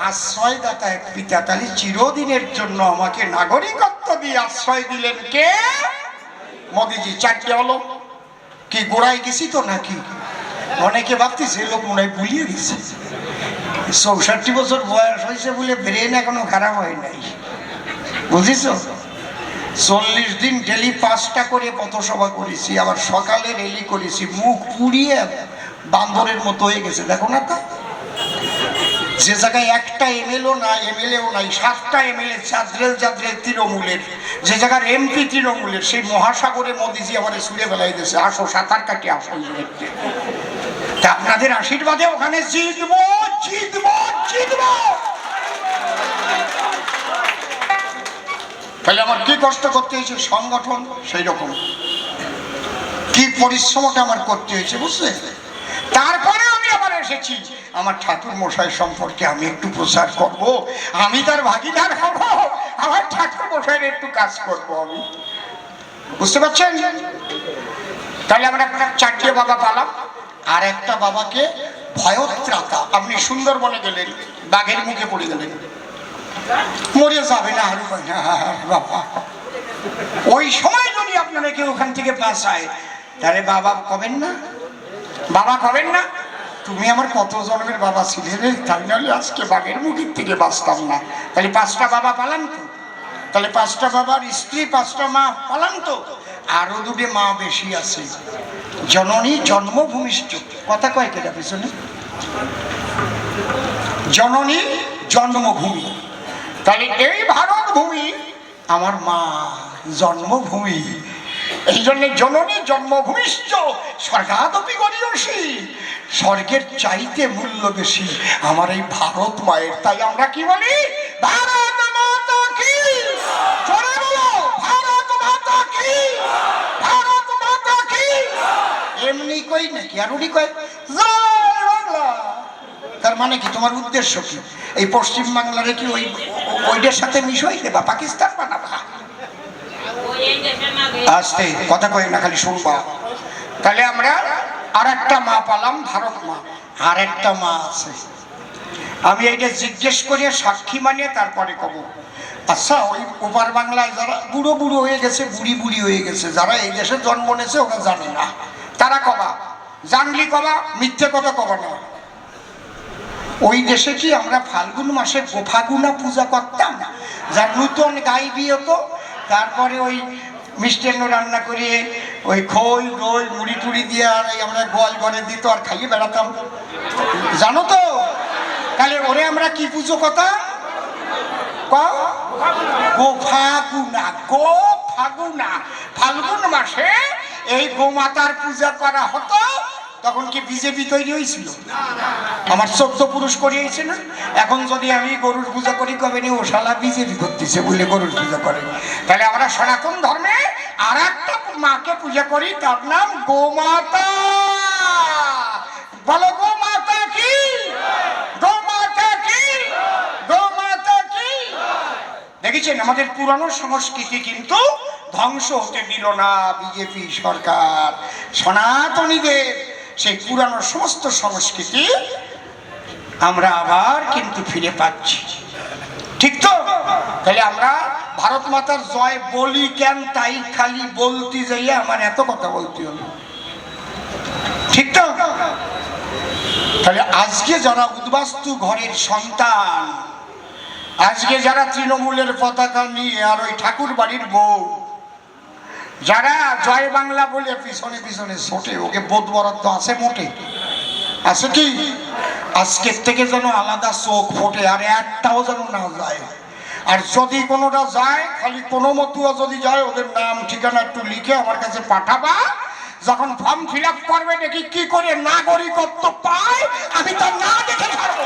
আশ্রয়দাতা এক পিতা, তাহলে চিরদিনের জন্য আমাকে নাগরিকত্ব দিয়ে আশ্রয় দিলেন কে? মোদিজি, চারটে হলো। কি, গোড়ায় গেছি তো নাকি? অনেকে ভাবতেছে লোক মনে হয় ভুলিয়ে গেছে। চৌষট্টি বছর বয়স হয়েছে বলে ব্রেন এখনও খারাপ হয় নাই। বুঝিস চল্লিশ দিন ডেলি পাঁচটা করে পথসভা করেছি, আবার সকালে রেলি করেছি, মুখ পুড়িয়ে বান্দরের মতো হয়ে গেছে। দেখো না তা? যে জায়গায় একটা এমএলও না, এমএলএও নাই, সাতটা এমএলএ চাদ্রেল চাদ্রেল তৃণমূলের, যে জায়গার এমপি তৃণমূলের, সেই মহাসাগরে মোদিজি আমার ছুড়ে বেলাই দিয়েছে, আসো, সাঁতার কাটি আসো তা আপনাদের আশীর্বাদে ওখানে জিতবো জিতবো জিতবো! তাহলে আমার কি কষ্ট করতে হয়েছে? সংগঠন সেই রকম কি পরিশ্রমটা আমার করতে হয়েছে, বুঝলে? তারপরে এসেছি। আমার ঠাকুর মশাই সম্পর্কে আমি একটু প্রচার করব। আমি তার ভাগিদার হব। আমার ঠাকুর মশাইয়ের একটু কাজ করব আমি। বুঝতে পারছেন? তাহলে আমরা চারটে বাবা পালাম। আর একটা বাবাকে ভয়ত্রাতা, আপনি সুন্দরবনে গেলেন, বাঘের মুখে পড়ে গেলেন। মরে যাবে না, আর বাবা। ওই সময় যদি আপনারা কেউ ওখান থেকে বাঁচায়, তাহলে বাবা কবেন না? বাবা কবেন না? তুমি আমার কত জন্মের বাবা ছিলে রে? তাই নাহলে আজকে বাঘের মুখের থেকে বাঁচতাম না। তাহলে পাঁচটা বাবা পালাম তো। তাহলে পাঁচটা বাবার স্ত্রী, পাঁচটা মা পালাম তো। আরও দুটো মা বেশি আছে। জননী জন্মভূমিষ্ঠ। কথা কয় কেটা পিছনে? জননী জন্মভূমি। তাহলে এই ভারত ভূমি আমার মা জন্মভূমি। এই জন্য জননী জন্মভূমিষ্ঠ স্বর্গাদপি গরিয়সী। স্বর্গের চাইতে মূল্য বেশি আমার এই ভারত মায়ের। তাই আমরা কি বলি? ভারত মাতা কি? ভারত মাতা কি? ভারত মাতা কি? এমনি কই নাকি, আর উনি কয়, জয় বাংলা। তার মানে কি, তোমার উদ্দেশ্য কি? এই পশ্চিম বাংলারে কি ওই ওইটার সাথে মিশাই দেবা পাকিস্তান বানাবা? আসতে কথা কই না, খালি শুনবা। তাহলে আমরা আর একটা মা পালাম, ভারত মা। আর একটা মা আছে। আমি এইটা জিজ্ঞেস করে সাক্ষী মানিয়ে তারপরে কব। আচ্ছা ওই ওপার বাংলায় যারা বুড়ো বুড়ো হয়ে গেছে, বুড়ি বুড়ি হয়ে গেছে, যারা এই দেশে জন্ম নিয়েছে, ওরা জানে না। তারা কবা, জানলি কবা, মিথ্যে কথা কবা না। ওই দেশে কি আমরা ফাল্গুন মাসে গোফাগুনা পূজা করতাম? যার নূতন গাই বিয়ে হতো, তারপরে ওই মিষ্টান্ন রান্না করিয়ে ওই খোল গোল মুড়ি টুড়ি দিয়ে আর আমরা গোয়াল ঘরে দিত আর খাইয়ে বেড়াতাম। জানো তো? তাহলে ওরে আমরা কি পুজো কথা? গো ফাগুনা গো ফাগুনা। ফাল্গুন মাসে এই গোমাতার পূজা করা হতো তখন কি বিজেপি তৈরি হয়েছিল? আমার চোদ্দ পুরুষ করিয়েছে না? এখন যদি আমি গরুর পূজা করি, কবে ও শালা বিজেপি করতেছে বলে গরুর পূজা করে। তাহলে আমরা সনাতন ধর্মে আর একটা মাকে পূজা করি, তার নাম গোমাতা। বলো, গোমাতা কি? গোমাতা কি? গোমাতা কি? দেখেছেন, আমাদের পুরানো সংস্কৃতি কিন্তু ধ্বংস হতে দিল না বিজেপি সরকার। সনাতনীদের সেই পুরানো সমস্ত সংস্কৃতি আমরা আবার কিন্তু ফিরে পাচ্ছি। ঠিক তো? তাহলে আমরা ভারত মাতার জয় বলি কেন, তাই খালি বলতে যাইয়ে আমার এত কথা বলতে হলো ঠিক তো? তাহলে আজকে যারা উদ্বাস্তু ঘরের সন্তান, আজকে যারা তৃণমূলের পতাকা নিয়ে আর ওই ঠাকুর বাড়ির বউ যারা জয় বাংলা বলে পিছনে পিছনে ছোটে, ওকে বোধ বরাদ্দ আছে মোটে আছে কি? আজকের থেকে যেন আলাদা চোখ ফোটে, আর একটাও যেন না যায়। আর যদি কোনোটা যায়, খালি কোনো মতুয়া যদি যায়, ওদের নাম, ঠিকানা একটু লিখে আমার কাছে পাঠাবা। যখন ফর্ম ফিল আপ করবে, দেখি কি করে নাগরিকত্ব পায়, আমি তার না দেখে ছাড়বো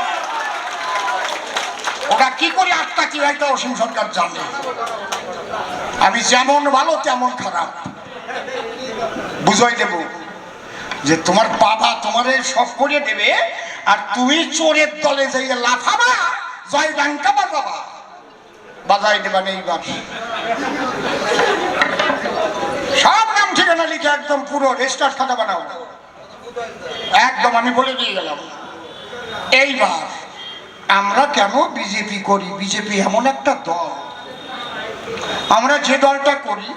ওরা কি করে আটটা কি একটা অসীম সরকার জানে? আমি যেমন ভালো, তেমন খারাপ। বুঝাই দেব যে তোমার বাবা তোমারে সব করে দেবে আর তুমি চোরের দলে যাইয়ে লাফাবা, জয় ডাঙ্কা বাজাবা। বাজাই দেবা এইবার সব নাম ঠিকানা লিখে একদম পুরো রেজিস্টার খাতা বানাও। একদম আমি বলে দিয়ে গেলাম। এইবার আমরা কেন বিজেপি করি? বিজেপি এমন একটা দল। আমরা যে দলটা করি,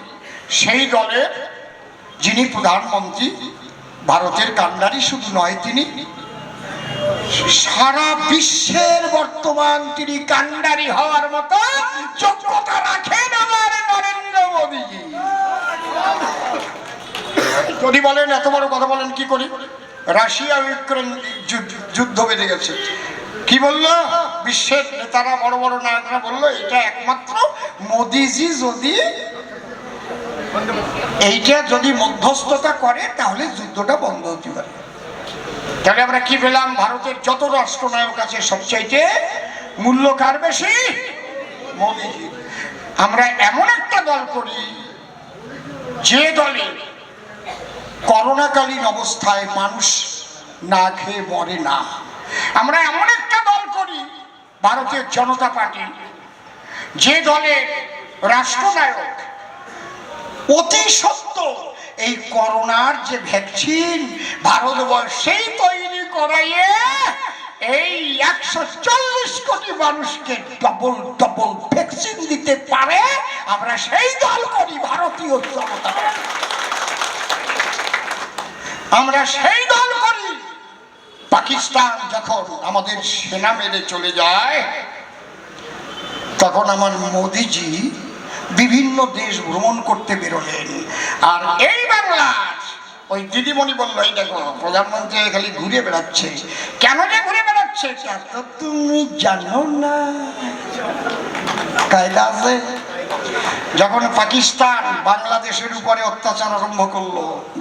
সেই দলের যিনি প্রধানমন্ত্রী, ভারতের কান্ডারি শুধু নয়, তিনি সারা বিশ্বের বর্তমান তিনি কান্ডারি হওয়ার মতো যোগ্যতা রাখেন আমার নরেন্দ্র মোদীজি। যদি বলেন, এত বড় কথা বলেন কি করি? রাশিয়া ইউক্রেন যুদ্ধ- যুদ্ধ বেড়ে গেছে। কি বলল? বিশ্বের নেতারা, বড় বড় নায়করা বলল, এটা একমাত্র মোদিজি যদি এইটা যদি মধ্যস্থতা করে, তাহলে যুদ্ধটা বন্ধ হতে পারে। তাহলে আমরা কি পেলাম? ভারতের যত রাষ্ট্রনায়ক আছে, সবচাইতে মূল্য কার বেশি? মোদিজি। আমরা এমন একটা দল করি, যে দলে করোনাকালীন অবস্থায় মানুষ না খেয়ে মরে না। আমরা এমন একটা দল করি ভারতের জনতা পার্টি, যে দলের রাষ্ট্রনায়ক অতি সত্য এই করোনার যে ভ্যাকসিন ভারতবর্ষেই তৈরি করাইয়ে এই একশো চল্লিশ কোটি মানুষকে ডবল ডবল ভ্যাকসিন দিতে পারে, আমরা সেই দল করি ভারতীয় জনতা আমরা সেই দল পাকিস্তান যখন আমাদের সেনা মেরে চলে যায়, তখন আমার মোদিজি বিভিন্ন দেশ ভ্রমণ করতে বেরোলেন। আর এই বাংলার ওই দিদিমণি বলল, এই দেখো, প্রধানমন্ত্রী খালি ঘুরে বেড়াচ্ছে। কেন যে ঘুরে বেড়াচ্ছে? তুমি জানো না। কায়দা আছে? যখন পাকিস্তান বাংলাদেশের উপরে অত্যাচার আরম্ভ করল,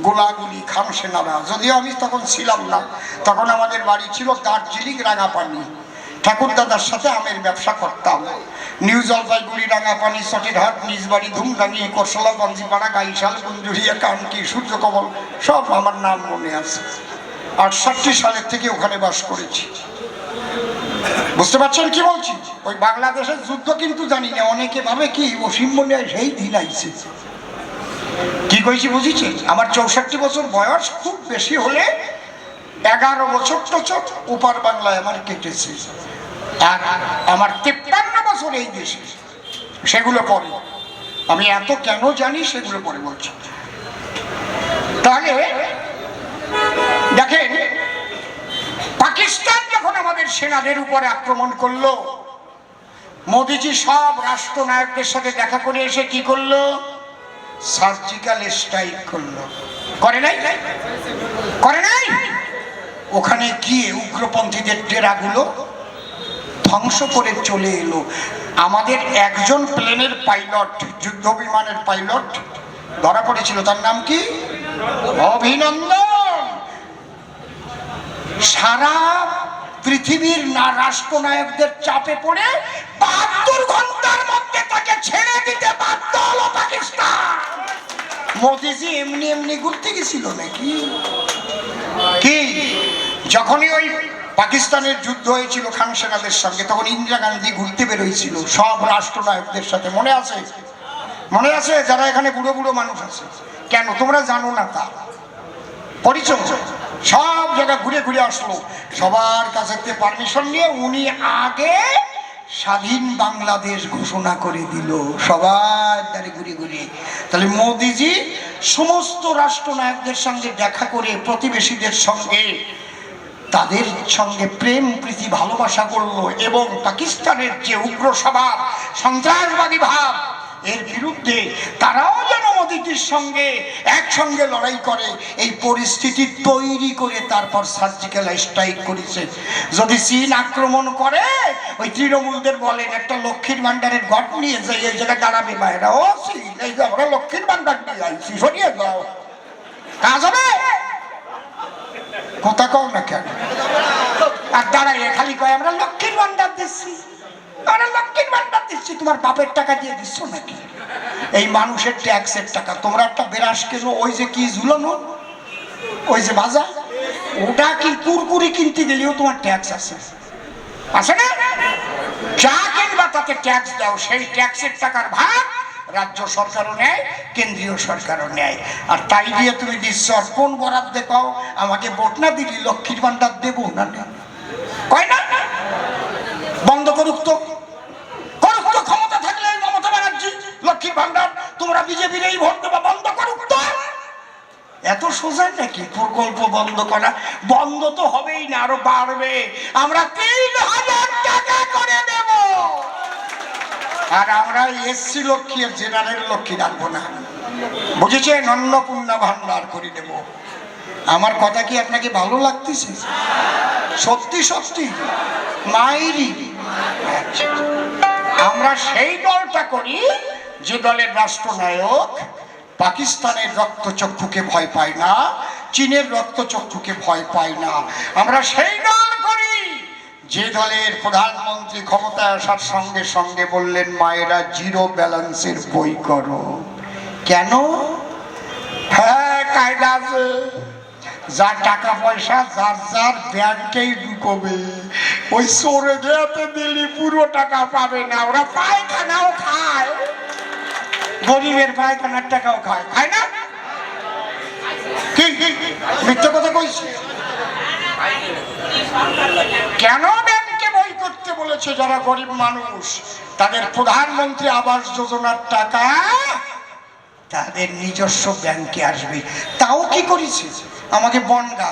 গোলাগুলি খাম সেনারা, যদিও আমি তখন ছিলাম না, তখন আমাদের বাড়ি ছিল দার্জিলিং রাঙাপানি। ঠাকুর দাদার সাথে আমের ব্যবসা করতাম। নিউ জলপাইগুড়ি, রাঙাপানি সটিরহাট নিজবাড়ি ধুমডাঙ্গি করসলা বঞ্জিপাড়া গাইশাল কুঞ্জুরিয়া কানকি, সূর্যকমল, সব আমার নাম মনে আছে। আটষট্টি সালের থেকে ওখানে বাস করেছি। বুঝতে পারছেন কি বলছি? ওই বাংলাদেশের যুদ্ধ কিন্তু জানি না, অনেকে ভাবে কি অসীম মনে সেই দিন আইছে। কি কইছি বুঝেছি আমার চৌষট্টি বছর বয়স, খুব বেশি হলে এগারো বছর টছর উপার বাংলায় আমার কেটেছে। আর আমার তেপ্পান্ন বছর এই দেশে। সেগুলো পরে। আমি এত কেন জানি সেগুলো পরে বলছি। তাহলে যখন আমাদের সেনাদের উপরে আক্রমণ করল। মোদিজি সব রাষ্ট্রনায়কদের সাথে দেখা করে এসে কি করল? সার্জিক্যাল স্ট্রাইক করল। করে নাই? করে নাই? ওখানে গিয়ে উগ্রপন্থীদের ডেরাগুলো ধ্বংস করে চলে এলো। আমাদের একজন প্লেনের পাইলট, যুদ্ধ বিমানের পাইলট, ধরা পড়েছিল। তার নাম কি? অভিনন্দন! সারা পৃথিবীর না রাষ্ট্রনায়কদের চাপে পড়ে বাহাত্তর ঘণ্টার মধ্যে তাকে ছেড়ে দিতে বাধ্য হলো পাকিস্তান। মোদিজি এমনি এমনি ঘুরতে গেছিল নাকি? কি? যখনই ওই পাকিস্তানের যুদ্ধ হয়েছিল খান সেনাদের সঙ্গে, তখন ইন্দিরা গান্ধী ঘুরতে বেরোইছিল। সব রাষ্ট্রনায়কদের সাথে মনে আছে? মনে আছে? যারা এখানে বুড়ো বুড়ো মানুষ আছে। কেন? তোমরা জানো না তা? পরিচয়? সব জায়গা ঘুরে ঘুরে আসলো। সবার কাছে পারমিশন নিয়ে উনি আগে স্বাধীন বাংলাদেশ ঘোষণা করে দিল। সবার দ্বারে ঘুরে ঘুরে। তাহলে মোদিজি সমস্ত রাষ্ট্রনায়কদের সঙ্গে দেখা করে, প্রতিবেশীদের সঙ্গে, তাদের সঙ্গে প্রেম, প্রীতি, ভালোবাসা করল এবং পাকিস্তানের যে উগ্র স্বভাব, সন্ত্রাসবাদী ভাব এর বিরুদ্ধে তারাও যেন মোদিজির সঙ্গে একসঙ্গে লড়াই করে, এই পরিস্থিতি তৈরি করে তারপর সার্জিক্যাল স্ট্রাইক করেছে। যদি চীন আক্রমণ করে, ওই তৃণমূলদের বলেন, একটা লক্ষ্মীর ভান্ডারের ঘট নিয়ে যাই, এই জায়গায় দাঁড়াবে মায়েরা। ও চীন, এই যে আমরা লক্ষ্মীর ভান্ডার নিয়ে আইছি, সরিয়ে দাও। কাজ হবে? কথা কও না কেন? আর দাঁড়াইয়ে খালি কয়, আমরা লক্ষ্মীর ভান্ডার দিচ্ছি। লক্ষ্মীর ভান্ডার দিচ্ছি, তোমার বাপের টাকা দিয়ে দিচ্ছ নাকি? এই মানুষের ট্যাক্সের টাকা, তোমরা একটা ওই যে কি ঝুলানো? ওই যে ওটা কি কুরকুরি কিনতে গেলেও তোমার ট্যাক্স আছে? তাতে ট্যাক্স দাও, সেই ট্যাক্সের টাকার রাজ্য সরকারও নেয়, কেন্দ্রীয় সরকারও নেয়। আর তাই দিয়ে তুমি দিচ্ছ কোন বরাদ দেখাও আমাকে ভোট না দিলি, লক্ষ্মীর ভান্ডার দেবো না। কয় না? লক্ষ্মীর ভান্ডার? তোমরা বিজেপির এই ভোট দেওয়া বন্ধ করো এত সোজা নাকি প্রকল্প বন্ধ করা? বন্ধ তো হবেই না, আরও বাড়বে। আমরা তিন হাজার টাকা করে দেব। আর আমরা এসসি লক্ষ্মী আর জেনারেল লক্ষ্মী রাখব না। বুঝেছেন? অন্নপূর্ণা ভান্ডার করে দেব। আমার কথা কি আপনাকে ভালো লাগতেছে? সত্যি সত্যি? মাইরি। আমরা সেই দলটা করি। যে দলের রাষ্ট্রনায়ক, পাকিস্তানের রক্তচক্ষুকে ভয় পায় না, চীনের রক্তচক্ষুকে ভয় পায় না। আমরা সেই দল করি, যে দলের প্রধানমন্ত্রী ক্ষমতায় আসার সঙ্গে সঙ্গে বললেন, মায়েরা, জিরো ব্যালেন্সের বই করো। কেন? হ্যাঁ কায়দা আছে। যার টাকা পয়সা, যার যার ব্যাংকেই ঢুকবে। ওই সরে যেতে দিলি পুরো টাকা পাবে না। ওরা পায়খানাও খায়। গরিবের পায়খানার টাকাও খায় খায় না? মিথ্যে কথা কইছি কেন ব্যাংকে বই করতে বলেছে যারা গরিব মানুষ? তাদের প্রধানমন্ত্রী আবাস যোজনার টাকা তাদের নিজস্ব ব্যাংকে আসবে। তাও কি করেছে? আমাকে বনগা,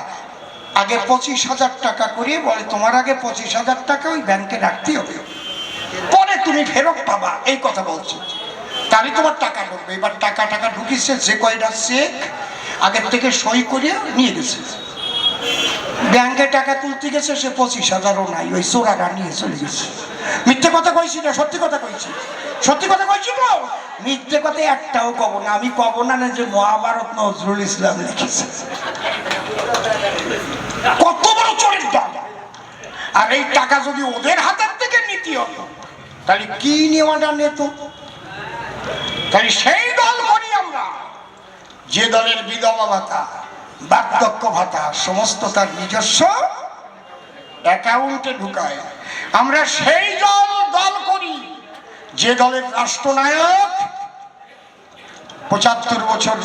আগে পঁচিশ হাজার টাকা করে বলে, তোমার আগে পঁচিশ হাজার টাকা ওই ব্যাংকে রাখতে হবে। পরে তুমি ফেরত পাবা, এই কথা বলছো। তারই তোমার টাকা ঢুকবে এবার টাকা টাকা ঢুকিছে, যে কয়টা চেক আগের থেকে সই করে নিয়ে গেছে। ব্যাংকে টাকা তুলতে গেছে, সে পঁচিশ হাজারও নাই, ওই চোরারা নিয়ে চলে গেছে। মিথ্যে কথা কইছি না, সত্যি কথা কইছি। সত্যি কথা কইছি তো? মিথ্যে কথা একটাও কব না, আমি কব না না যে মহাভারত নজরুল ইসলাম লিখেছে। কত বড় চোরের দল। আর এই টাকা যদি ওদের হাতের থেকে নিতে হতো, তাহলে কি নেওয়াটা নিত? তাহলে সেই দল করি আমরা। যে দলের বিধবা ভাতা, বার্ধক্য ভাতা, সমস্ত তার নিজস্ব অ্যাকাউন্টে ঢুকায়। আমরা সেই দল দল করি। যে দলের রাষ্ট্রনায়ক পঁচাত্তর বছর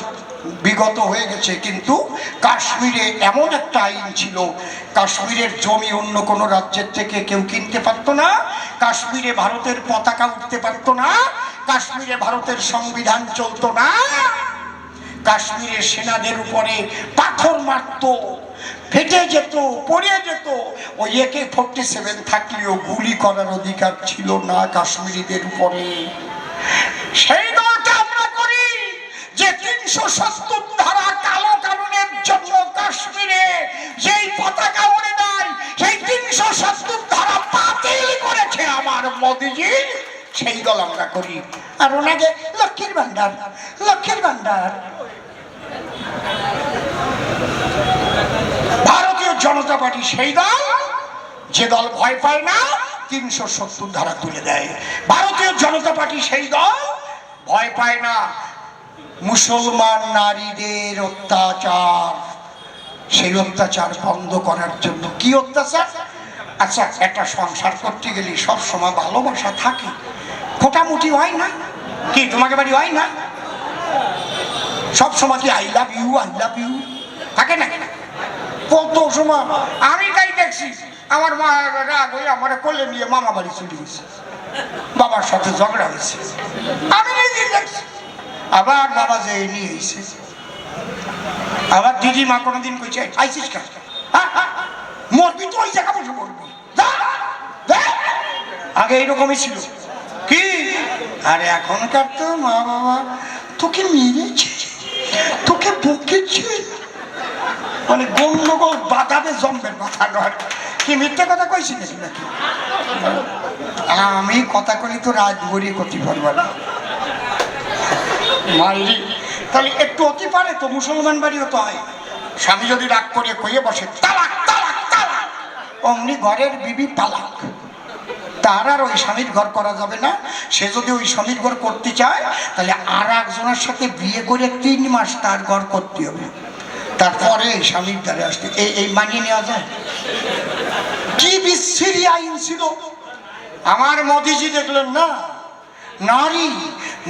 বিগত হয়ে গেছে, কিন্তু কাশ্মীরে এমন একটা আইন ছিল, কাশ্মীরের জমি অন্য কোনো রাজ্যের থেকে কেউ কিনতে পারতো না, কাশ্মীরে ভারতের পতাকা উঠতে পারতো না কাশ্মীরে ভারতের সংবিধান চলতো না। কাশ্মীরের সেনাদের উপরে পাথর মারতো, ফেটে যেত, পড়ে যেত। ওই একে ফোরটি সেভেন থাকলেও গুলি করার অধিকার ছিল না কাশ্মীরিদের উপরে। সেই দলটা আমরা করি যে তিনশো সত্তর ধারা কালো কানুনের জন্য কাশ্মীরে যেই পতাকা উড়ে নাই, সেই তিনশো সত্তর ধারা বাতিল করেছে আমার মোদিজি। সেই দল আমরা করি। আর ওনাকে লক্ষ্মীর ভান্ডার লক্ষ্মীর ভান্ডার ভারতীয় জনতা পার্টি সেই দল, যে দল ভয় পায় না, তিনশো সত্তর ধারা তুলে দেয়। ভারতীয় জনতা পার্টি সেই দল ভয় পায় না। মুসলমান নারীদের অত্যাচার, সেই অত্যাচার বন্ধ করার জন্য কি অত্যাচার? আচ্ছা একটা সংসার করতে গেলে সব সময় ভালোবাসা থাকে। মোটামুটি হয় না কি তোমাকে বাড়ি হয় না? সব সময় কি I love you I love you থাকে না? কত সময় আমি তাই দেখছি আমার মা রাগ হয়ে আমার কোলে নিয়ে মামা বাড়ি চলে গেছে। বাবার সাথে ঝগড়া হয়েছে। আমি নিজে দেখছি আবার বাবা যে নিয়ে এসে আবার দিদি মা কোনোদিন কইছে আইসিস কেন? হ্যাঁ, হ্যাঁ, মরবি তো ওই জায়গা বসে মরবি। আগে এইরকমই ছিল। আরে এখনকার তো মা বাবা তোকে মেরেছে, তোকে বকেছে। মানে গন্ডগোল বাধাবে জম্বের কথা নয়। কি মিথ্যে কথা কইছি নাকি? আমি কথা কলি তো রাত ভরি করতে না মাইরি তাহলে একটু অতি পারে তো, মুসলমান বাড়িও তো হয় স্বামী যদি রাগ করে কইয়ে বসে, তালাক তালাক তালাক। অমনি ঘরের বিবি তালাক তার আর ওই স্বামীর ঘর করা যাবে না। সে যদি ওই স্বামীর ঘর করতে চায়, তাহলে আর একজনের সাথে বিয়ে করে তিন মাস তার ঘর করতে হবে। তারপরে এই স্বামীর দ্বারে আসতে এই এই মানিয়ে নেওয়া যায়? কি বিচ্ছিরি আইন ছিল। আমার মোদিজি দেখলেন না, নারী,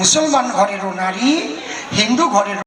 মুসলমান ঘরেরও নারী, হিন্দু ঘরের